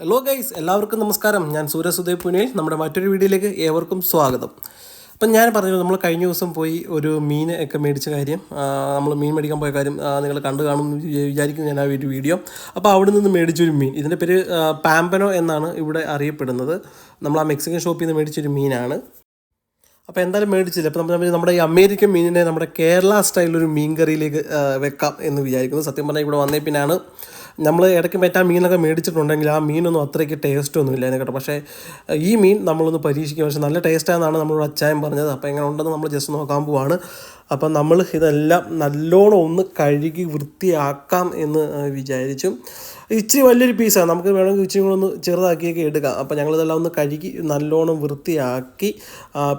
Hello guys എല്ലാവർക്കും നമസ്കാരം. ഞാൻ സൂര്യ സുദേവ് പുനേൽ നമ്മുടെ മറ്റൊരു വീഡിയോയിലേക്ക് ഏവർക്കും സ്വാഗതം. അപ്പം ഞാൻ പറഞ്ഞു നമ്മൾ കഴിഞ്ഞ ദിവസം പോയി ഒരു മീൻ ഒക്കെ മേടിച്ച കാര്യം. നമ്മൾ മീൻ മേടിക്കാൻ പോയ കാര്യം നിങ്ങൾ കണ്ടു കാണും എന്ന് വിചാ- വിചാരിക്കുന്നു ഞാൻ ആ ഒരു വീഡിയോ. അപ്പോൾ അവിടെ നിന്ന് മേടിച്ചൊരു മീൻ. ഇതിന്റെ പേര് പാമ്പനോ എന്നാണ് ഇവിടെ അറിയപ്പെടുന്നത്. നമ്മൾ ആ മെക്സിക്കൻ ഷോപ്പിൽ നിന്ന് മേടിച്ചൊരു മീനാണ്. അപ്പോൾ എന്തായാലും മേടിച്ചില്ല. അപ്പോൾ നമ്മൾ നമ്മുടെ ഈ അമേരിക്കൻ മീനിനെ നമ്മുടെ കേരള സ്റ്റൈലൊരു മീൻ കറിയിലേക്ക് വെക്കാം എന്ന് വിചാരിക്കുന്നു. സത്യം പറഞ്ഞാൽ ഇവിടെ വന്നേ പിന്നാണ്. നമ്മൾ ഇടയ്ക്ക് മറ്റാ മീനൊക്കെ മേടിച്ചിട്ടുണ്ടെങ്കിൽ ആ മീനൊന്നും അത്രയ്ക്ക് ടേസ്റ്റ് ഒന്നും ഇല്ലായിരുന്നു കേട്ടോ പക്ഷേ ഈ മീൻ നമ്മളൊന്ന് പരീക്ഷിക്കും. പക്ഷേ നല്ല ടേസ്റ്റാണെന്നാണ് നമ്മളോട് അച്ചായം പറഞ്ഞത്. അപ്പോൾ എങ്ങനെ ഉണ്ടെന്ന് നമ്മൾ ജസ്റ്റ് നോക്കാൻ പോവാണ്. അപ്പം നമ്മൾ ഇതെല്ലാം നല്ലോണം ഒന്ന് കഴുകി വൃത്തിയാക്കാം എന്ന് വിചാരിച്ചു. ഇച്ചിരി വലിയൊരു പീസാണ് നമുക്ക് വേണമെങ്കിൽ ഇച്ചിരി കൂടെ ഒന്ന് ചെറുതാക്കിയൊക്കെ എടുക്കാം. അപ്പോൾ ഞങ്ങളിതെല്ലാം ഒന്ന് കഴുകി നല്ലോണം വൃത്തിയാക്കി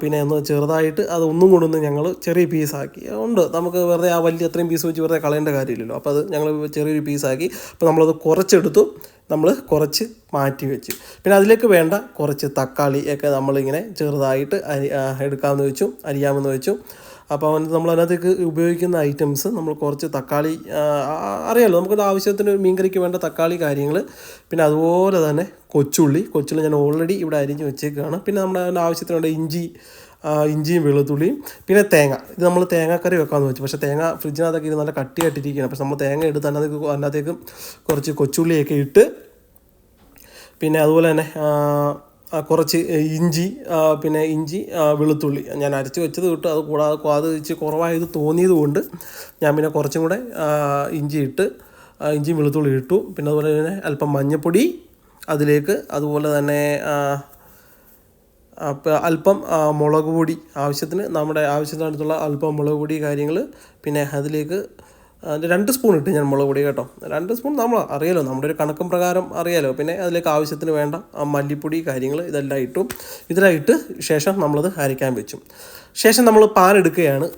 പിന്നെ ഒന്ന് ചെറുതായിട്ട് അത് ഒന്നും കൂടെ ഒന്ന് ഞങ്ങൾ ചെറിയ പീസാക്കി ഉണ്ട് നമുക്ക് വെറുതെ ആ വലിയ അത്രയും പീസ് വെച്ച് വെറുതെ കളയേണ്ട കാര്യമില്ലല്ലോ. അപ്പോൾ അത് ഞങ്ങൾ ചെറിയൊരു പീസാക്കി അപ്പോൾ നമ്മളത് കുറച്ചെടുത്തു. നമ്മൾ കുറച്ച് മാറ്റി വെച്ചു. പിന്നെ അതിലേക്ക് വേണ്ട കുറച്ച് തക്കാളി ഒക്കെ നമ്മളിങ്ങനെ ചെറുതായിട്ട് അരി എടുക്കാമെന്ന് വെച്ചു അരിയാമെന്ന് വെച്ചു. അപ്പോൾ അവൻ നമ്മൾ അതിനകത്തേക്ക് ഉപയോഗിക്കുന്ന ഐറ്റംസ് നമ്മൾ കുറച്ച് തക്കാളി അറിയാമല്ലോ നമുക്കത് ആവശ്യത്തിന് മീൻകറിക്ക് വേണ്ട തക്കാളി കാര്യങ്ങൾ. പിന്നെ അതുപോലെ തന്നെ കൊച്ചുള്ളി കൊച്ചുള്ളി ഞാൻ ഓൾറെഡി ഇവിടെ അരിഞ്ഞ് വെച്ചേക്കാണ്. പിന്നെ നമ്മുടെ അതിന്റെ ആവശ്യത്തിന് വേണ്ട ഇഞ്ചി ഇഞ്ചിയും വെളുത്തുള്ളിയും. പിന്നെ തേങ്ങ ഇത് നമ്മൾ തേങ്ങാക്കറി വെക്കാമെന്ന് വെച്ചു. പക്ഷേ തേങ്ങ ഫ്രിഡ്ജിനകത്തൊക്കെ ഇത് നല്ല കട്ടിയായിട്ടിരിക്കുകയാണ്. പക്ഷേ നമ്മൾ തേങ്ങ എടുത്ത് അതിനകത്തേക്ക് അതിനകത്തേക്ക് കുറച്ച് കൊച്ചുള്ളിയൊക്കെ ഇട്ട് പിന്നെ അതുപോലെ തന്നെ കുറച്ച് ഇഞ്ചി പിന്നെ ഇഞ്ചി വെളുത്തുള്ളി ഞാൻ അരച്ച് വെച്ചത് കിട്ടും അത് കൂടാതെ അത് ഇച്ചിരി കുറവായത് തോന്നിയത് കൊണ്ട് ഞാൻ പിന്നെ കുറച്ചും കൂടെ ഇഞ്ചി ഇട്ട് ഇഞ്ചിയും വെളുത്തുള്ളി ഇട്ടു. പിന്നെ അതുപോലെ തന്നെ അല്പം മഞ്ഞൾപ്പൊടി അതിലേക്ക് അതുപോലെ തന്നെ അല്പം മുളക് പൊടി ആവശ്യത്തിന് നമ്മുടെ ആവശ്യത്തിനടുത്തുള്ള അല്പം മുളക് പൊടി കാര്യങ്ങൾ പിന്നെ അതിലേക്ക് രണ്ട് സ്പൂൺ ഇട്ട് ഞാൻ മുളക് പൊടി കേട്ടോ. രണ്ട് സ്പൂൺ നമ്മൾ അറിയാലോ നമ്മുടെ ഒരു കണക്കും പ്രകാരം അറിയാലോ. പിന്നെ അതിലേക്ക് ആവശ്യത്തിന് വേണ്ട ആ, മല്ലിപ്പൊടി കാര്യങ്ങൾ ഇതെല്ലാം ഇട്ടു. ഇതെല്ലാം ഇട്ട് ശേഷം നമ്മളത് അരയ്ക്കാൻ വെച്ചു. ശേഷം നമ്മൾ പാൻ എടുക്കുകയാണ്.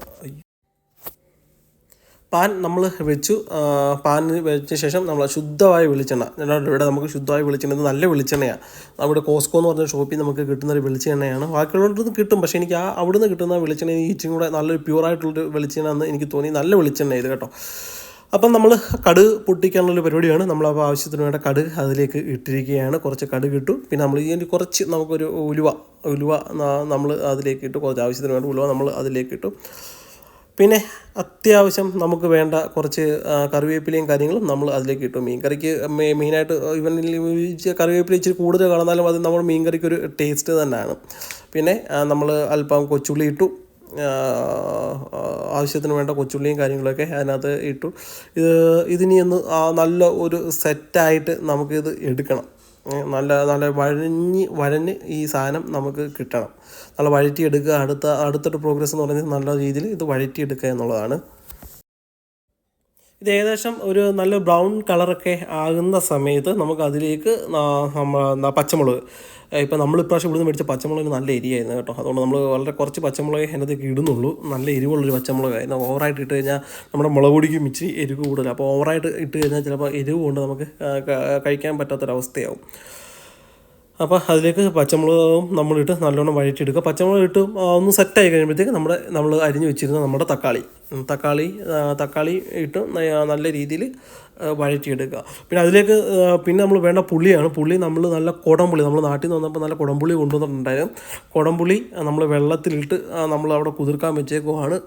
പാൻ നമ്മൾ വെച്ചു പാൻ വെച്ച ശേഷം നമ്മൾ ശുദ്ധമായ വെളിച്ചെണ്ണ. ഇവിടെ നമുക്ക് ശുദ്ധമായ വെളിച്ചെണ്ണ നല്ല വെളിച്ചെണ്ണയാണ് നമ്മുടെ കോസ്കോ എന്ന് പറഞ്ഞ ഷോപ്പിൽ നമുക്ക് കിട്ടുന്ന ഒരു വെളിച്ചെണ്ണയാണ്. ബാക്കിയുള്ളവരുടെ കിട്ടും പക്ഷേ എനിക്ക് ആ അവിടുന്ന് കിട്ടുന്ന വെളിച്ചെണ്ണ ഇച്ചിരി കൂടെ നല്ലൊരു പ്യൂറായിട്ടുള്ളൊരു വെളിച്ചെണ്ണ എന്ന് എനിക്ക് തോന്നി. നല്ല വെളിച്ചെണ്ണ ഇത് കേട്ടോ. അപ്പം നമ്മൾ കടുക് പൊട്ടിക്കാനുള്ളൊരു പരിപാടിയാണ്. നമ്മൾ അപ്പോൾ ആവശ്യത്തിന് വേണ്ട കടുക് അതിലേക്ക് ഇട്ടിരിക്കുകയാണ്. കുറച്ച് കടുക് ഇട്ടു പിന്നെ നമ്മൾ ഇതിന്റെ കുറച്ച് നമുക്കൊരു ഉലുവ ഉലുവ നമ്മൾ അതിലേക്ക് ഇട്ടു കുറച്ച് ആവശ്യത്തിന് വേണ്ട ഉലുവ നമ്മൾ അതിലേക്ക് ഇട്ടു. പിന്നെ അത്യാവശ്യം നമുക്ക് വേണ്ട കുറച്ച് കറിവേപ്പിലയും കാര്യങ്ങളും നമ്മൾ അതിലേക്ക് ഇട്ടു. മീൻകറിക്ക് മെയിനായിട്ട് ഇവൻ കറിവേപ്പില ഇച്ചിരി കൂടുതൽ കാണുന്നാലും അത് നമ്മൾ മീൻകറിക്ക് ഒരു ടേസ്റ്റ് തന്നെയാണ്. പിന്നെ നമ്മൾ അല്പം കൊച്ചുള്ളി ഇട്ടു. ആവശ്യത്തിന് വേണ്ട കൊച്ചുള്ളിയും കാര്യങ്ങളൊക്കെ അതിനകത്ത് ഇട്ടു. ഇത് ഇതിനി ഒന്ന് നല്ല ഒരു സെറ്റായിട്ട് നമുക്കിത് എടുക്കണം. നല്ല നല്ല വഴഞ്ഞ് വഴഞ്ഞ് ഈ സാധനം നമുക്ക് കിട്ടണം. നല്ല വഴറ്റിയെടുക്കുക അടുത്ത അടുത്തൊരു പ്രോഗ്രസ് എന്ന് പറയുന്നത് നല്ല രീതിയിൽ ഇത് വഴറ്റിയെടുക്കുക എന്നുള്ളതാണ്. ഇത് ഏകദേശം ഒരു നല്ല ബ്രൗൺ കളറൊക്കെ ആകുന്ന സമയത്ത് നമുക്ക് അതിലേക്ക് പച്ചമുളക്. ഇപ്പം നമ്മൾ ഇപ്രാവശ്യം ഇവിടുന്ന് മേടിച്ച പച്ചമുളക് നല്ല എരിയായിരുന്നു കേട്ടോ. അതുകൊണ്ട് നമ്മൾ വളരെ കുറച്ച് പച്ചമുളക് അതിനകത്തേക്ക് ഇടുന്നുള്ളൂ. നല്ല എരിവുള്ളൊരു പച്ചമുളകായിരുന്നു ഓവറായിട്ട് ഇട്ട് കഴിഞ്ഞാൽ നമ്മുടെ മുളക് പൊടിക്കും ഇച്ചിരി എരിവ് കൂടുതൽ. അപ്പോൾ ഓവറായിട്ട് ഇട്ട് കഴിഞ്ഞാൽ ചിലപ്പോൾ എരിവ് കൊണ്ട് നമുക്ക് കഴിക്കാൻ പറ്റാത്തൊരവസ്ഥയാവും. അപ്പോൾ അതിലേക്ക് പച്ചമുളകും നമ്മളിട്ട് നല്ലോണം വഴറ്റിയെടുക്കുക. പച്ചമുളക് ഇട്ട് ഒന്ന് സെറ്റായി കഴിയുമ്പോഴത്തേക്ക് നമ്മുടെ നമ്മൾ അരിഞ്ഞു വെച്ചിരുന്ന നമ്മുടെ തക്കാളി. തക്കാളി തക്കാളി ഇട്ട് നല്ല രീതിയിൽ വഴറ്റിയെടുക്കുക. പിന്നെ അതിലേക്ക് പിന്നെ നമ്മൾ വേണ്ട പുളിയാണ്. പുളി നമ്മൾ നല്ല കുടംപുളി നമ്മൾ നാട്ടിൽ നിന്ന് വന്നപ്പോൾ നല്ല കുടംപുളി കൊണ്ടുവന്നിട്ടുണ്ടായിരുന്നു. കുടംപുളി നമ്മൾ വെള്ളത്തിലിട്ട് നമ്മൾ അവിടെ കുതിർക്കാൻ വെച്ചേക്കുവാണ്.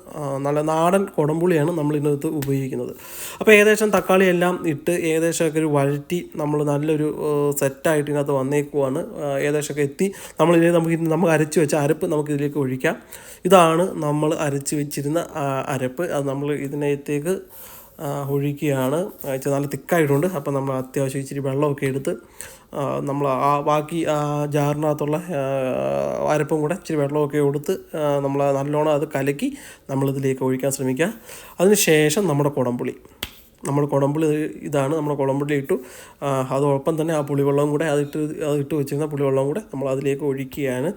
നല്ല നാടൻ കുടംപുളിയാണ് നമ്മൾ ഇതിനകത്ത് ഉപയോഗിക്കുന്നത്. അപ്പോൾ ഏകദേശം തക്കാളി എല്ലാം ഇട്ട് ഏകദേശമൊക്കെ ഒരു വഴറ്റി നമ്മൾ നല്ലൊരു സെറ്റായിട്ട് ഇതിനകത്ത് വന്നേക്കുവാണ്. ഏകദേശമൊക്കെ എത്തി. നമ്മൾ ഇതിനെ നമുക്ക് നമുക്ക് അരച്ച് വെച്ച അരപ്പ് നമുക്ക് ഇതിലേക്ക് ഒഴിക്കാം. ഇതാണ് നമ്മൾ അരച്ച് വെച്ചിരുന്ന ആ, അരപ്പ് അത് നമ്മൾ ഇതിനകത്തേക്ക് ഒഴിക്കുകയാണ്. നല്ല തിക്കായിട്ടുണ്ട്. അപ്പോൾ നമ്മൾ അത്യാവശ്യം ഇച്ചിരി വെള്ളമൊക്കെ എടുത്ത് നമ്മൾ ആ ബാക്കി ആ ജാറിനകത്തുള്ള അരപ്പും കൂടെ ഇച്ചിരി വെള്ളമൊക്കെ കൊടുത്ത് നമ്മൾ നല്ലോണം അത് കലക്കി നമ്മളിതിലേക്ക് ഒഴിക്കാൻ ശ്രമിക്കുക. അതിന് ശേഷം നമ്മുടെ കുടംപുളി. നമ്മൾ കുടംപുളി ഇതാണ്. നമ്മൾ കുടംപുളി ഇട്ടു അതോടൊപ്പം തന്നെ ആ പുളിവെള്ളവും കൂടെ അതിട്ട് അതിട്ട് വെച്ചിരുന്ന പുളിവെള്ളവും കൂടെ നമ്മൾ അതിലേക്ക് ഒഴിക്കുകയാണ്.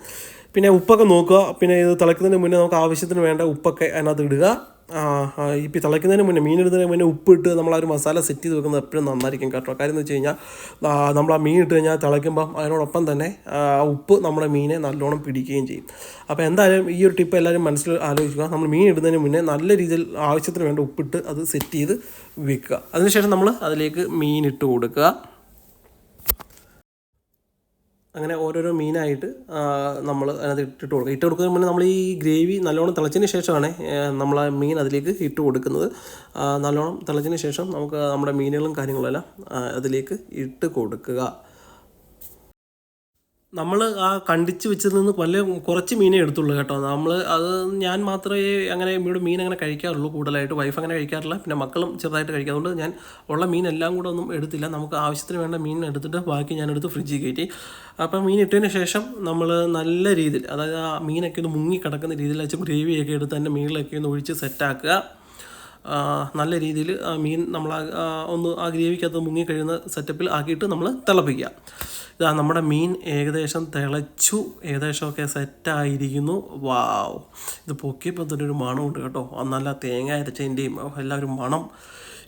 പിന്നെ ഉപ്പൊക്കെ നോക്കുക. പിന്നെ ഇത് തിളയ്ക്കുന്നതിന് മുന്നേ നമുക്ക് ആവശ്യത്തിന് വേണ്ട ഉപ്പൊക്കെ അതിനകത്ത് ഇടുക. ഇപ്പം തിളയ്ക്കുന്നതിന് മുന്നേ മീൻ ഇടുന്നതിന് മുന്നേ ഉപ്പിട്ട് നമ്മൾ ആ ഒരു മസാല സെറ്റ് ചെയ്ത് വെക്കുന്നത് എപ്പോഴും നന്നായിരിക്കും കേട്ടോ. കാര്യം എന്ന് വെച്ച് കഴിഞ്ഞാൽ നമ്മൾ ആ മീൻ ഇട്ട് കഴിഞ്ഞാൽ തിളയ്ക്കുമ്പം അതിനോടൊപ്പം തന്നെ ആ ഉപ്പ് നമ്മുടെ മീനെ നല്ലോണം പിടിക്കുകയും ചെയ്യും. അപ്പോൾ എന്തായാലും ഈ ഒരു ടിപ്പ് എല്ലാവരും മനസ്സിൽ ആലോചിക്കുക. നമ്മൾ മീൻ ഇടുന്നതിന് മുന്നേ നല്ല രീതിയിൽ ആവശ്യത്തിന് വേണ്ട ഉപ്പിട്ട് അത് സെറ്റ് ചെയ്ത് വെക്കുക. അതിനുശേഷം നമ്മൾ അതിലേക്ക് മീൻ ഇട്ട് കൊടുക്കുക. അങ്ങനെ ഓരോരോ മീനായിട്ട് നമ്മൾ അതിനകത്ത് ഇട്ട് കൊടുക്കുക ഇട്ട് കൊടുക്കുന്നതിന് മുന്നേ നമ്മൾ ഈ ഗ്രേവി നല്ലോണം തിളച്ചതിന് ശേഷമാണ് നമ്മൾ ആ മീൻ അതിലേക്ക് ഇട്ട് കൊടുക്കുന്നത്. നല്ലോണം തിളച്ചതിന് ശേഷം നമുക്ക് നമ്മുടെ മീനുകളും കാര്യങ്ങളെല്ലാം അതിലേക്ക് ഇട്ട് കൊടുക്കുക. നമ്മൾ ആ കണ്ടിച്ച് വെച്ചതിൽ നിന്ന് വല്ല കുറച്ച് മീനേ എടുത്തുള്ളൂ കേട്ടോ. നമ്മൾ അത് ഞാൻ മാത്രമേ അങ്ങനെ ഇവിടെ മീൻ അങ്ങനെ കഴിക്കാറുള്ളൂ കൂടുതലായിട്ട്. വൈഫ് അങ്ങനെ കഴിക്കാറില്ല. പിന്നെ മക്കളും ചെറുതായിട്ട് കഴിക്കാറുണ്ട് ഞാൻ ഉള്ള മീൻ എല്ലാം കൂടെ ഒന്നും എടുത്തില്ല. നമുക്ക് ആവശ്യത്തിന് വേണ്ട മീൻ എടുത്തിട്ട് ബാക്കി ഞാൻ എടുത്ത് ഫ്രിഡ്ജിൽ കയറ്റി. അപ്പം മീൻ ഇട്ടതിന് ശേഷം നമ്മൾ നല്ല രീതിയിൽ അതായത് ആ മീനൊക്കെ ഒന്ന് മുങ്ങി കിടക്കുന്ന രീതിയിൽ വെച്ച് ഗ്രേവിയൊക്കെ എടുത്ത് തന്നെ മീനിലൊക്കെ ഒന്ന് ഒഴിച്ച് സെറ്റാക്കുക നല്ല രീതിയിൽ മീൻ നമ്മൾ ഒന്ന് ആ ഗ്രേവിക്കകത്ത് മുങ്ങി കഴിയുന്ന സെറ്റപ്പിൽ ആക്കിയിട്ട് നമ്മൾ തിളപ്പിക്കുക. ഇതാ നമ്മുടെ മീൻ ഏകദേശം തിളച്ചു ഏകദേശമൊക്കെ സെറ്റായിരിക്കുന്നു. വാവ്. ഇത് പൊക്കിയപ്പോൾ തന്നെ ഒരു മണമുണ്ട് കേട്ടോ. നല്ല തേങ്ങ അരച്ചതിന്റെയും എല്ലാവരും മണം.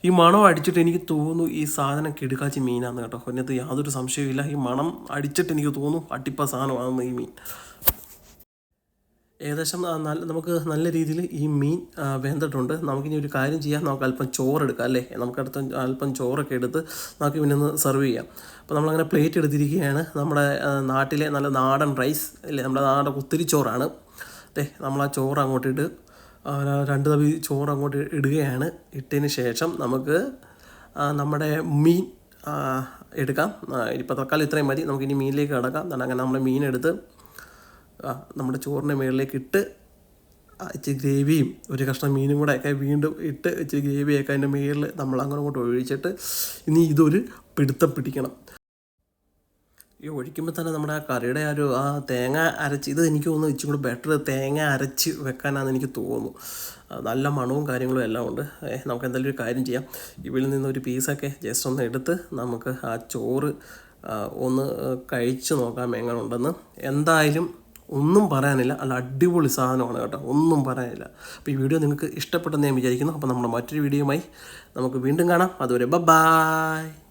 ഈ മണം അടിച്ചിട്ട് എനിക്ക് തോന്നുന്നു ഈ സാധനം കിടുക്കാച്ചി മീനാണെന്ന് കേട്ടോ. അതിനകത്ത് യാതൊരു സംശയമില്ല ഈ മണം അടിച്ചിട്ട് എനിക്ക് തോന്നുന്നു അടിപ്പ സാധനമാണെന്ന് ഈ മീൻ. ഏകദേശം നമുക്ക് നല്ല രീതിയിൽ ഈ മീൻ വെന്തിട്ടുണ്ട്. നമുക്കിനി ഒരു കാര്യം ചെയ്യാം. നമുക്ക് അല്പം ചോറെടുക്കാം അല്ലേ? നമുക്ക് അടുത്ത അല്പം ചോറൊക്കെ എടുത്ത് നമുക്ക് പിന്നെ ഒന്ന് സെർവ് ചെയ്യാം. അപ്പോൾ നമ്മളങ്ങനെ പ്ലേറ്റ് എടുത്തിരിക്കുകയാണ്. നമ്മുടെ നാട്ടിലെ നല്ല നാടൻ റൈസ് അല്ലേ? നമ്മുടെ നാടൻ കുത്തിരിച്ചോറാണ് അതെ നമ്മൾ ആ ചോറ് അങ്ങോട്ടിട്ട് രണ്ട് തവി ചോറ് അങ്ങോട്ട് ഇടുകയാണ്. ഇട്ടതിന് ശേഷം നമുക്ക് നമ്മുടെ മീൻ എടുക്കാം. ഇപ്പോൾ തക്കാളി ഇത്രയും മതി. നമുക്കിനി മീനിലേക്ക് കിടക്കാം. അങ്ങനെ നമ്മൾ മീൻ എടുത്ത് നമ്മുടെ ചോറിന്റെ മുകളിലേക്ക് ഇട്ട് ഇച്ചിരി ഗ്രേവിയും ഒരു കഷ്ണം മീനും കൂടെ ഒക്കെ വീണ്ടും ഇട്ട് ഇച്ചിരി ഗ്രേവിയൊക്കെ അതിന്റെ മുകളിൽ നമ്മൾ അങ്ങനെ അങ്ങോട്ട് ഒഴിച്ചിട്ട് ഇനി ഇതൊരു പിടുത്തം പിടിക്കണം. ഈ ഒഴിക്കുമ്പോൾ തന്നെ നമ്മുടെ ആ കറിയുടെ ആ ഒരു ആ തേങ്ങ അരച്ച് ഇത് എനിക്ക് തോന്നുന്നു ഇച്ചിരി കൂടെ ബെറ്റർ തേങ്ങ അരച്ച് വെക്കാനാണെന്ന് എനിക്ക് തോന്നുന്നു. നല്ല മണവും കാര്യങ്ങളും എല്ലാം ഉണ്ട്. നമുക്ക് എന്തായാലും ഒരു കാര്യം ചെയ്യാം. ഇവയിൽ നിന്ന് ഒരു പീസൊക്കെ ജസ്റ്റ് ഒന്ന് എടുത്ത് നമുക്ക് ആ ചോറ് ഒന്ന് കഴിച്ച് നോക്കാം എങ്ങനെ ഉണ്ടെന്ന് എന്തായാലും ഒന്നും പറയാനില്ല. അല്ല അടിപൊളി സാധനമാണ് കേട്ടോ. ഒന്നും പറയാനില്ല. അപ്പോൾ ഈ വീഡിയോ നിങ്ങൾക്ക് ഇഷ്ടപ്പെട്ടെന്ന് ഞാൻ വിചാരിക്കുന്നു. അപ്പോൾ നമ്മുടെ മറ്റൊരു വീഡിയോയുമായി നമുക്ക് വീണ്ടും കാണാം. അതുവരെ ബ ബായ്